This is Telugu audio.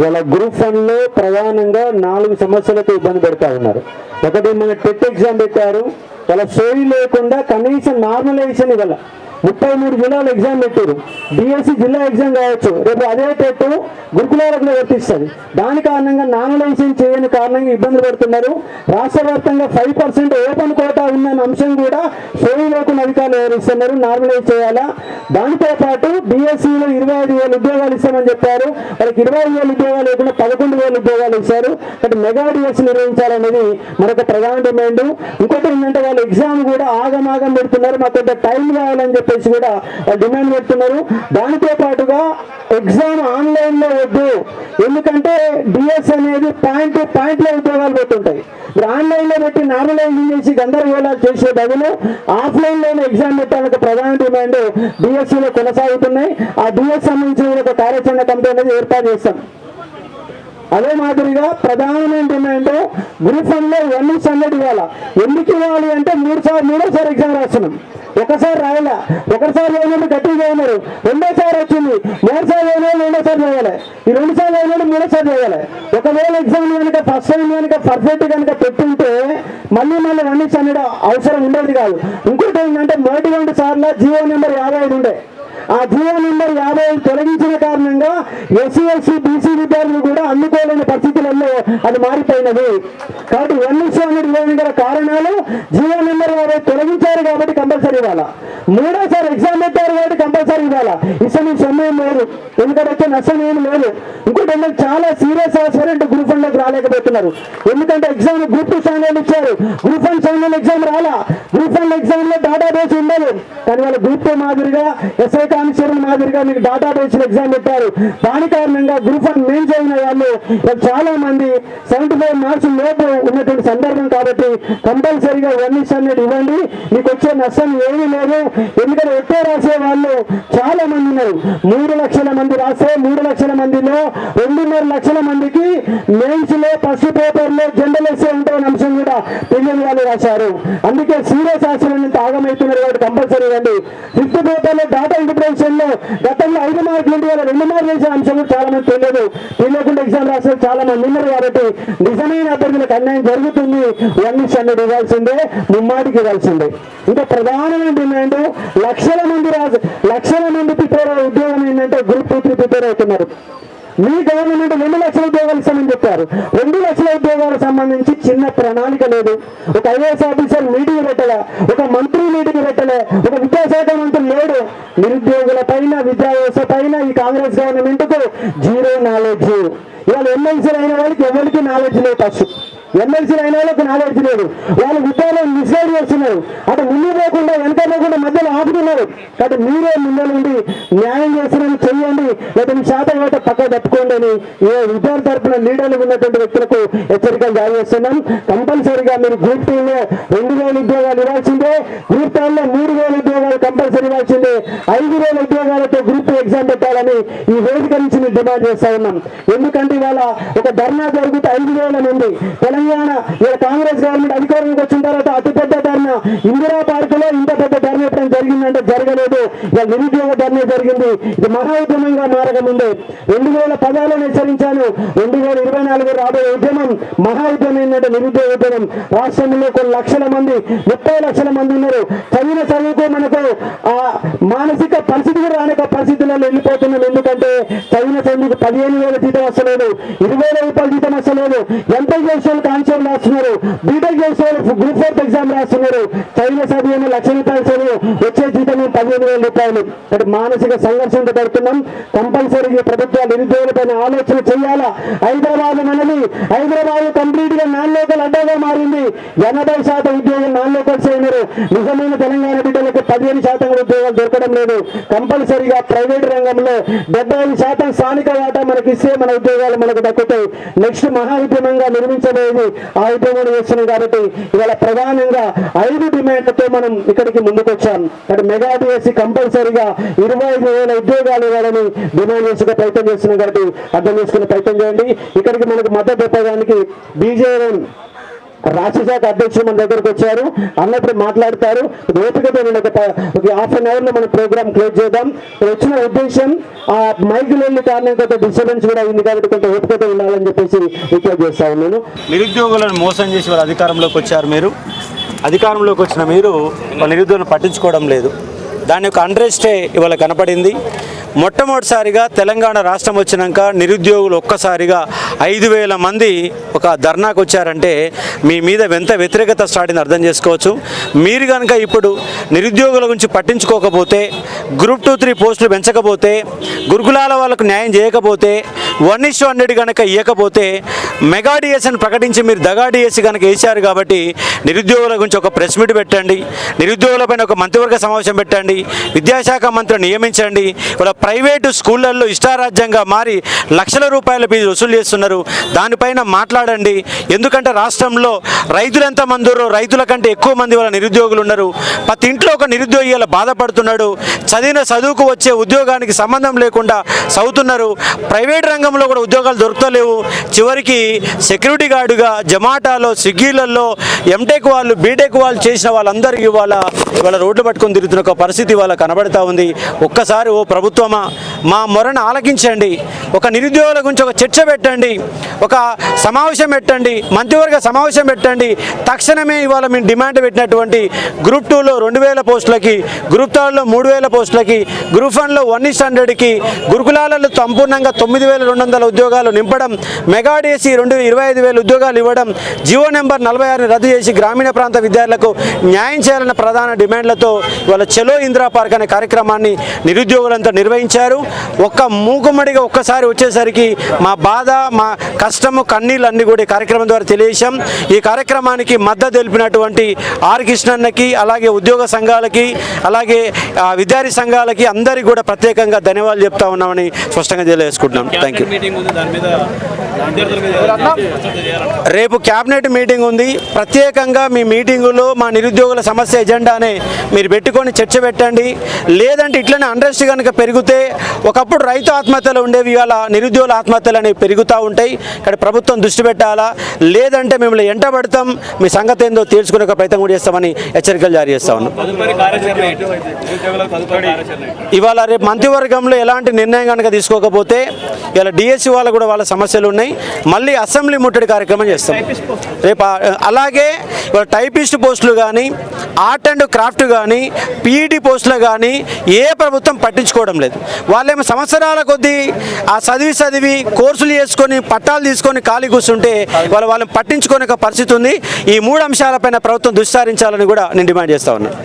వాళ్ళ గ్రూప్ వన్లో ప్రధానంగా నాలుగు సమస్యలతో ఇబ్బంది పెడతా ఉన్నారు. ఒకటి మన టెట్ ఎగ్జామ్ పెట్టారు. వాళ్ళ సోయి లేకుండా కనీసం నార్మలైజేషన్ ఇవ్వాలి. ముప్పై మూడు జిల్లాలు ఎగ్జామ్ పెట్టారు. డిఎస్సి జిల్లా ఎగ్జామ్ కావచ్చు రేపు అదే టెట్ గురుకులాలకు వర్తిస్తుంది. దాని కారణంగా నామినేషన్ చేయని కారణంగా ఇబ్బందులు పడుతున్నారు. రాష్ట్ర వ్యాప్తంగా ఫైవ్ పర్సెంట్ ఓపెన్ కోటా ఉందన్న అంశం కూడా సోయి లేకుండా అధికారులు వివరిస్తున్నారు నార్మలైజ్ చేయాలా? దానితో పాటు డిఎస్సిలో ఇరవై ఐదు వేల ఉద్యోగాలు ఇస్తామని చెప్పారు. వాళ్ళకి ఇరవై ఐదు వేల ఉద్యోగాలు లేకుండా పదకొండు వేల ఉద్యోగాలు ఇచ్చారు. అంటే మెగా డిఎస్సి నిర్వహించాలనేది మరొక ప్రధాన డిమాండ్. ఇంకోటి ఏంటంటే వాళ్ళు ఎగ్జామ్ కూడా ఆగమాగం పెడుతున్నారు. మాకు కొంత టైం కావాలని చెప్పి చెప్పేసి కూడా డిమాండ్ పెడుతున్నారు దానితో పాటుగా ఎగ్జామ్ ఆన్లైన్లో వద్దు. ఎందుకంటే డిఎస్ అనేది పాయింట్ పాయింట్లో ఉద్యోగాలు పెట్టుంటాయి ఇప్పుడు ఆన్లైన్లో పెట్టి నార్మలైజ్ చేసి గందరగోళాలు చేసే బదులు ఆఫ్లైన్లోనే ఎగ్జామ్ పెట్టాలని ప్రధాన డిమాండ్ డిఎస్సీలో కొనసాగుతున్నాయి. ఆ డిఎస్ సంబంధించిన ఒక కార్యాచరణ కమిటీ అనేది ఏర్పాటు చేస్తాం. అదే మాదిరిగా ప్రధానమైన డిమాండ్ గ్రూప్ వన్లో ఇవన్నీ సంగతి ఇవ్వాలా? ఎందుకు ఇవ్వాలి అంటే మూడు సార్లు మూడోసారి ఎగ్జామ్ రాస్తున్నాం. ఒకసారి రాయలే ఒకసారి రాయలేదు గట్టిగా అయినారు రెండోసారి వచ్చింది. మూడోసారి రాయలేదు రెండోసారి రాయాలి ఈ రెండు సార్లు మూడోసారి రాయాలి ఒకవేళ ఎగ్జామ్ కనుక ఫస్ట్ టైం కనుక పర్ఫెక్ట్ కనుక పెట్టుంటే మళ్ళీ మళ్ళీ రన్నింగ్స్ అనేది అవసరం ఉండేది కాదు. ఇంకోటి ఏంటంటే మొదటి రెండు సార్లు జియో నెంబర్ యాభై ఐదు ఉండే. ఆ జియో నెంబర్ యాభై తొలగించిన కారణంగా ఎస్సీ ఎస్సీ బీసీ విద్యార్థులు కూడా అందుకోలేని పరిస్థితులలో అది మారిపోయినది కాబట్టి ఎన్ఎస్సీ అనేది లేని గల కారణాలు జియో నెంబర్ యాభై తొలగించారు కాబట్టి కంపల్సరీ ఇవ్వాలా. మూడోసారి ఎగ్జామ్ పెట్టారు కాబట్టి కంపల్సరీ ఇసలు సమయం లేదు. ఎందుకంటే వచ్చే నష్టం ఏమి లేదు. ఇంకోటి ఏంటంటే చాలా సీరియస్ ఆస్పిరెంట్ గ్రూప్ వన్లోకి రాలేకపోతున్నారు. ఎందుకంటే ఎగ్జామ్ గ్రూప్ టూ సెవెన్ ఇచ్చారు. గ్రూప్ వన్ సెవెన్ ఎగ్జామ్ రాలా. గ్రూప్ వన్ ఎగ్జామ్లో డేటా బేస్ ఉండదు. కానీ వాళ్ళ గ్రూప్ టూ మాదిరిగా ఎస్ఐ కానిస్టేబుల్ మాదిరిగా మీకు డేటా బేస్ ఎగ్జామ్ పెట్టారు. దాని కారణంగా గ్రూప్ వన్ మెయిన్ చదివిన వాళ్ళు చాలా మంది సెవెంటీ ఫైవ్ మార్క్స్ లోపు ఉన్నటువంటి సందర్భం కాబట్టి కంపల్సరీగా వన్ ఇస్ హండ్రెడ్ ఇవ్వండి. మీకు వచ్చే నష్టం ఏమీ లేదు. ఎందుకంటే ఎక్కువ రాసే వాళ్ళు చాలా మంది ఉన్నారు. మూడు లక్షల మంది రాస్తే మూడు లక్షల మందిలో రెండున్నర లక్షల మందికి మెయిన్స్లో ఫస్ట్ పేపర్లో జనరల్ ఎస్ఏ అంశం కూడా తెలియని వాళ్ళు రాశారు. అందుకే సీరియస్ ఆశ్రయం ఆగమవుతున్నారు కాబట్టి కంపల్సరీ ఇవ్వండి ఫిఫ్త్ పేపర్లో డాటా ఇంటర్ప్రిటేషన్లో గతంలో ఐదు మార్కులు ఉంటే వాళ్ళు రెండు మార్కులు వేసిన అంశం కూడా చాలా మంది తెలియదు. తెలియకుండా ఎగ్జామ్ రాసే చాలా మంది ఉన్నారు కాబట్టి నిజమైన అభ్యర్థులకు అన్యాయం జరుగుతుంది. వన్ హండ్రెడ్ ఇవ్వాల్సిందే ముమ్మాటికి ఇవ్వాల్సిందే ఇంకా ప్రధానమైన డిమాండ్ లక్షల మంది రాసి లక్షల మంది ప్రిపేర్ అయ్యే ఉద్యోగం ఏంటంటే గ్రూప్ టూ ప్రిపేర్ అవుతున్నారు. మీ గవర్నమెంట్ రెండు లక్షల ఉద్యోగాలు ఇస్తామని చెప్పారు. రెండు లక్షల ఉద్యోగాలకు సంబంధించి చిన్న ప్రణాళిక లేదు. ఒక ఐఏఎస్ ఆఫీసర్ మీటింగ్ పెట్టలే ఒక మంత్రి మీటింగ్ పెట్టలే ఒక విద్యాశాఖ మంత్రి లేడు. నిరుద్యోగుల పైన విద్యా వ్యవస్థ పైన ఈ కాంగ్రెస్ గవర్నమెంట్కు జీరో నాలెడ్జ్ ఇవాళ ఎమ్మెల్సీలు అయిన వాళ్ళకి ఎవరికి నాలెడ్జ్ లేదు ఫస్ట్ ఎమ్మెల్సీలు అయిన వాళ్ళకి నాలెడ్జ్ లేదు వాళ్ళు ఉద్యోగం మిస్గైడ్ చేస్తున్నారు. అటు ముందు పోకుండా వెనక పోకుండా మధ్యలో ఆపుతున్నారు. కాబట్టి మీరే ముందు నుండి న్యాయం చేస్తున్నది చెయ్యండి. లేదా మీ శాతం కాబట్టి పక్క తప్పుకోండి అని ఏ ఉద్యోగ తరపున లీడర్లు ఉన్నటువంటి వ్యక్తులకు హెచ్చరికలు జారీ చేస్తున్నాం. కంపల్సరీగా మీరు గ్రూప్ టూ రెండు వేల ఉద్యోగాలు ఇవ్వాల్సిందే. గ్రూప్ టైంలో మూడు వేల ఉద్యోగాలు కంపల్సరీ ఇవ్వాల్సిందే. ఐదు వేల ఉద్యోగాలతో గ్రూప్ ఎగ్జామ్ పెట్టాలని ఈ వేదిక నుంచి మేము డిమాండ్ చేస్తా ఉన్నాం. ఎందుకంటే ఇవాళ ఒక ధర్నా జరుగుతూ ఐదు వేల మంది. తెలంగాణ ఇవాళ కాంగ్రెస్ గవర్నమెంట్ అధికారంలోకి వచ్చిన తర్వాత అతిపెద్ద ధర్నా. ఇందిరా పార్క్లో ఇంత పెద్ద ధర్నా ఎప్పుడైనా జరిగిందంటే జరగలేదు. ఇక నిరుద్యోగ ధర్నా జరిగింది. ఇది మహా ఉద్యమంగా మారకముందే. రెండు వేల పదాలను హెచ్చరించాను. రెండు వేల ఇరవై నాలుగు రాబోయే ఉద్యమం మహా ఉద్యమం ఏంటంటే నిరుద్యోగ ఉద్యమం. రాష్ట్రంలో కొన్ని లక్షల మంది ముప్పై లక్షల మంది ఉన్నారు. చదివిన చదువుకు మనకు ఆ మానసిక పరిస్థితి కూడా రానక పరిస్థితులలో వెళ్ళిపోతున్నాం. ఎందుకంటే చదివిన చదువుకు పదిహేను వేల జీతం వస్తలేదు ఇరవై వేల రూపాయల జీతం వస్తలేదు ఎంత చేసే వాళ్ళు రాస్తున్నారు. బీటెక్ చేసే గ్రూప్ ఫోర్త్ ఎగ్జామ్ రాస్తున్నారు. చదివిన చదివిన లక్ష రూపాయల చదువు వచ్చే జీతం పదిహేను వేల రూపాయలు అంటే మానసిక సంఘర్షణతో పడుతున్నాం. కంపల్సరీ ప్రభుత్వాలు నిరుద్యోగులపైన ఆలోచన చేయాలా? హైదరాబాద్ మనది హైదరాబాద్ కంప్లీట్గా నాన్ లోకల్ అడ్డాగా మారింది. ఎనభై శాతం ఉద్యోగులు నాన్ లోకల్స్ అయినారు. నిజమైన తెలంగాణ బిడ్డలకు పదిహేను శాతం ఉద్యోగం ఉద్యోగాలు దొరకడం లేదు. కంపల్సరీగా ప్రైవేట్ రంగంలో డెబ్బై ఐదు శాతం స్థానిక వాటా మనకి ఇస్తే మన ఉద్యోగాలు మనకు దక్కుతాయి. నెక్స్ట్ మహా ఉద్యమంగా నిర్మించబోయేది ఆ ఉద్యమం చేస్తున్నాం కాబట్టి ఇవాళ ప్రధానంగా ఐదు డిమాండ్లతో మనం ఇక్కడికి ముందుకొచ్చాం. అంటే మెగా డిఎస్సి కంపల్సరీగా ఇరవై ఐదు వేల ఉద్యోగాలు ఇవ్వాలని డిమాండ్ చేసుకునే ప్రయత్నం చేస్తున్నాం కాబట్టి అర్థం చేసుకునే ప్రయత్నం చేయండి. ఇక్కడికి మనకు మద్దతు చెప్పడానికి బీజేఎం రాష్ట్రశాఖ అధ్యక్షులు మన దగ్గరకు వచ్చారు. అన్నప్పుడు మాట్లాడతారు. ఓపికతో నేను ఒక ఒక హాఫ్ అన్ అవర్లో మన ప్రోగ్రామ్ క్లోజ్ చేద్దాం. వచ్చిన ఉద్దేశం ఆ మైకులు వెళ్ళి కారణం కొంత డిస్టర్బెన్స్ కూడా అయింది కాబట్టి కొంత ఓపికతో ఉండాలని చెప్పేసి రిక్వెస్ట్ చేస్తాను నేను నిరుద్యోగులను మోసం చేసి వాళ్ళ అధికారంలోకి వచ్చారు మీరు. అధికారంలోకి వచ్చిన మీరు వాళ్ళ నిరుద్యోగులను పట్టించుకోవడం లేదు. దాని యొక్క అండ్రెస్టే ఇవాళ కనపడింది. మొట్టమొదటిసారిగా తెలంగాణ రాష్ట్రం వచ్చినాక నిరుద్యోగులు ఒక్కసారిగా ఐదు వేల మంది ఒక ధర్నాకు వచ్చారంటే మీ మీద ఎంత వ్యతిరేకత స్టార్టింది అర్థం చేసుకోవచ్చు. మీరు కనుక ఇప్పుడు నిరుద్యోగుల గురించి పట్టించుకోకపోతే గ్రూప్ టూ త్రీ పోస్టులు పెంచకపోతే గురుకులాల వాళ్ళకు న్యాయం చేయకపోతే వన్ ఇష్ హండ్రెడ్ కనుక ఇవ్వకపోతే మెగా డిఎస్ని ప్రకటించి మీరు దగా డిఎస్సి కనుక వేశారు కాబట్టి నిరుద్యోగుల గురించి ఒక ప్రెస్ మీట్ పెట్టండి నిరుద్యోగులపైన ఒక మంత్రివర్గ సమావేశం పెట్టండి విద్యాశాఖ మంత్రిని నియమించండి ఇవాళ ప్రైవేటు స్కూళ్ళల్లో ఇష్టారాజ్యంగా మారి లక్షల రూపాయల ఫీజు వసూలు చేస్తున్నారు దానిపైన మాట్లాడండి. ఎందుకంటే రాష్ట్రంలో రైతులు ఎంతమంది రైతుల కంటే ఎక్కువ మంది వాళ్ళ నిరుద్యోగులు ఉన్నారు. ప్రతి ఇంట్లో ఒక నిరుద్యోగి ఇలా బాధపడుతున్నాడు. చదివిన చదువుకు వచ్చే ఉద్యోగానికి సంబంధం లేకుండా చదువుతున్నారు. ప్రైవేట్ రంగంలో కూడా ఉద్యోగాలు దొరుకుతలేవు. చివరికి సెక్యూరిటీ గార్డుగా జమాటాలో స్విగ్గీలలో ఎంటెక్ వాళ్ళు బీటెక్ వాళ్ళు చేసిన వాళ్ళందరికీ ఇవాళ ఇవాళ రోడ్లు పట్టుకొని తిరుగుతున్న ఒక పరిస్థితి ఇవాళ కనబడతా ఉంది. ఒక్కసారి ఓ ప్రభుత్వమా మా మొరను ఆలకించండి. ఒక నిరుద్యోగుల గురించి ఒక చర్చ పెట్టండి. ఒక సమావేశం పెట్టండి. మంత్రివర్గ సమావేశం పెట్టండి. తక్షణమే ఇవాళ మేము డిమాండ్ పెట్టినటువంటి గ్రూప్ టూలో రెండు వేల పోస్టులకి గ్రూప్ థర్డ్లో మూడు వేల పోస్టులకి గ్రూప్ వన్లో వన్ ఇస్ హండ్రెడ్కి గురుకులాలలో సంపూర్ణంగా తొమ్మిది వేల రెండు వందల ఉద్యోగాలు నింపడం మెగాడేసి రెండు ఇరవై ఐదు వేల ఉద్యోగాలు ఇవ్వడం జియో నెంబర్ నలభై ఆరుని రద్దు చేసి గ్రామీణ ప్రాంత విద్యార్థులకు న్యాయం చేయాలన్న ప్రధాన డిమాండ్లతో ఇవాళ చలో ఇందిరా పార్క్ అనే కార్యక్రమాన్ని నిరుద్యోగులంతా నిర్వహించారు. ఒక్క మూకుమ్మడిగా ఒక్కసారి వచ్చేసరికి మా బాధ మా కష్టము కన్నీళ్ళు అన్ని కూడా ఈ కార్యక్రమం ద్వారా తెలియజేశాం. ఈ కార్యక్రమానికి మద్దతు తెలిపినటువంటి ఆర్ కృష్ణన్నకి అలాగే ఉద్యోగ సంఘాలకి అలాగే విద్యార్థి సంఘాలకి అందరికీ కూడా ప్రత్యేకంగా ధన్యవాదాలు చెప్తా ఉన్నామని స్పష్టంగా తెలియజేసుకుంటున్నాం. థ్యాంక్ యూ రేపు క్యాబినెట్ మీటింగ్ ఉంది. ప్రత్యేకంగా మీ మీటింగులో మా నిరుద్యోగుల సమస్య ఎజెండానే మీరు పెట్టుకొని చర్చ పెట్టండి. లేదంటే ఇట్లనే అండ్రెస్ట్ కనుక పెరిగితే ఒకప్పుడు రైతు ఆత్మహత్యలు ఉండేవి ఇవాళ నిరుద్యోగుల ఆత్మహత్యలు అనేవి పెరుగుతూ ఉంటాయి. ఇక్కడ ప్రభుత్వం దృష్టి పెట్టాలా? లేదంటే మిమ్మల్ని ఎంటబడతాం. మీ సంగతి ఏందో తెలుసుకునే ప్రయత్నం కూడా చేస్తామని హెచ్చరికలు జారీ చేస్తా ఉన్నాం. ఇవాళ రేపు మంత్రివర్గంలో ఎలాంటి నిర్ణయం కనుక తీసుకోకపోతే ఇలా డిఎస్సి వాళ్ళు కూడా వాళ్ళ సమస్యలు ఉన్నాయి. మళ్ళీ అసెంబ్లీ ముట్టడి కార్యక్రమం చేస్తాం. రేపు అలాగే టైపిస్ట్ పోస్టులు కానీ ఆర్ట్ అండ్ క్రాఫ్ట్ కానీ పీఈటీ పోస్టులు కానీ ఏ ప్రభుత్వం పట్టించుకోవడం లేదు. వాళ్ళేమో సంవత్సరాల కొద్దీ ఆ చదివి చదివి కోర్సులు చేసుకొని పట్టాలు తీసుకొని ఖాళీ కూర్చుంటే వాళ్ళు వాళ్ళని పట్టించుకునే పరిస్థితి ఉంది. ఈ మూడు అంశాలపైన ప్రభుత్వం దుస్సారించాలని కూడా నేను డిమాండ్ చేస్తా ఉన్నాను